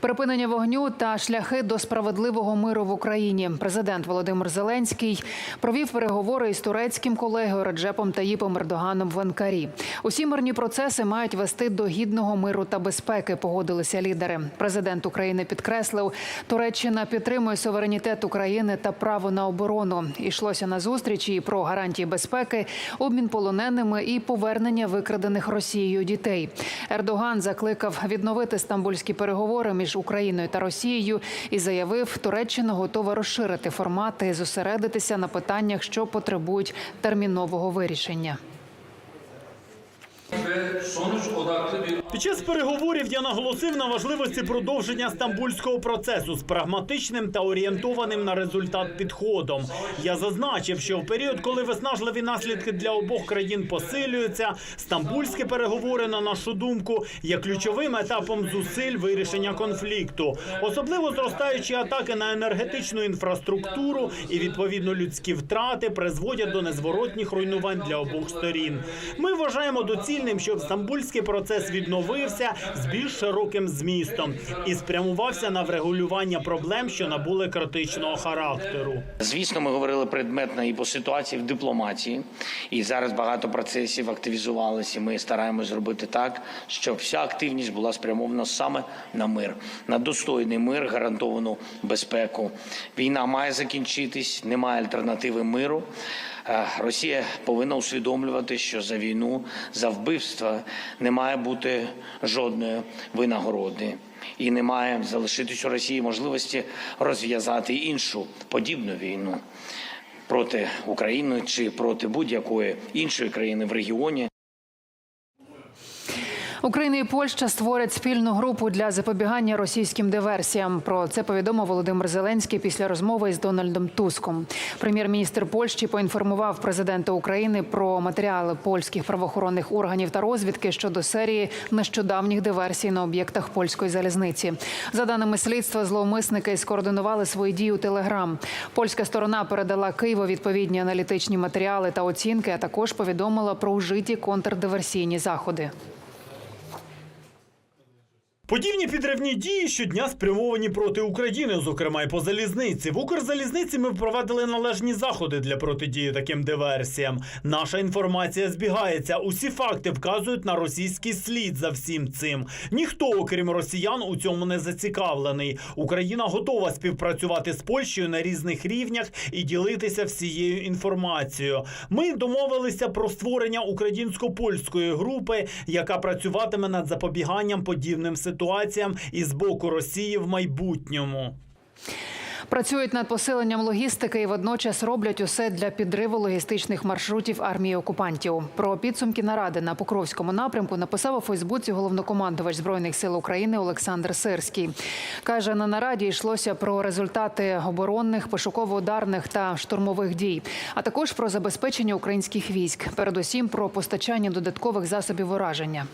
Припинення вогню та шляхи до справедливого миру в Україні. Президент Володимир Зеленський провів переговори із турецьким колегою Реджепом Таїпом Ердоганом в Анкарі. Усі мирні процеси мають вести до гідного миру та безпеки. Погодилися лідери. Президент України підкреслив, Туреччина підтримує суверенітет України та право на оборону. Ішлося на зустрічі і про гарантії безпеки, обмін полоненими і повернення викрадених Росією дітей. Ердоган закликав відновити стамбульські переговори між Україною та Росією і заявив, Туреччина готова розширити формати і зосередитися на питаннях, що потребують термінового вирішення. Sonuç odaklı bir Під час переговорів я наголосив на важливості продовження стамбульського процесу з прагматичним та орієнтованим на результат підходом. Я зазначив, що в період, коли виснажливі наслідки для обох країн посилюються, стамбульські переговори, на нашу думку, є ключовим етапом зусиль вирішення конфлікту, особливо зростаючі атаки на енергетичну інфраструктуру і відповідно людські втрати призводять до незворотніх руйнувань для обох сторін. Ми вважаємо доцільним, щоб стамбульський процес відновився з більш широким змістом і спрямувався на врегулювання проблем, що набули критичного характеру. Звісно, ми говорили предметно і по ситуації в дипломатії, і зараз багато процесів активізувалися. Ми стараємось зробити так, щоб вся активність була спрямована саме на мир, на достойний мир, гарантовану безпеку. Війна має закінчитись, немає альтернативи миру. Е, Росія повинна усвідомлювати, що за війну, за вбивства не має бути жодної винагороди. І не має залишитись у Росії можливості розв'язати іншу подібну війну проти України чи проти будь-якої іншої країни в регіоні. Україна і Польща створять спільну групу для запобігання російським диверсіям. Про це повідомив Володимир Зеленський після розмови із Дональдом Туском. Прем'єр-міністр Польщі поінформував президента України про матеріали польських правоохоронних органів та розвідки щодо серії нещодавніх диверсій на об'єктах польської залізниці. За даними слідства, зловмисники скоординували свої дії у Телеграм. Польська сторона передала Києву відповідні аналітичні матеріали та оцінки, а також повідомила про вжиті контрдиверсійні заходи. Подібні підривні дії щодня спрямовані проти України, зокрема і по залізниці. В Укрзалізниці ми впровадили належні заходи для протидії таким диверсіям. Наша інформація збігається. Усі факти вказують на російський слід за всім цим. Ніхто, окрім росіян, у цьому не зацікавлений. Україна готова співпрацювати з Польщею на різних рівнях і ділитися всією інформацією. Ми домовилися про створення українсько-польської групи, яка працюватиме над запобіганням подібним ситуаціям і з боку Росії в майбутньому. Працюють над посиленням логістики і водночас роблять усе для підриву логістичних маршрутів армії окупантів. Про підсумки наради на Покровському напрямку написав у Фейсбуці головнокомандувач збройних сил України Олександр Сирський. каже, на нараді йшлося про результати оборонних, пошуково-ударних та штурмових дій, а також про забезпечення українських військ, передусім про постачання додаткових засобів ураження.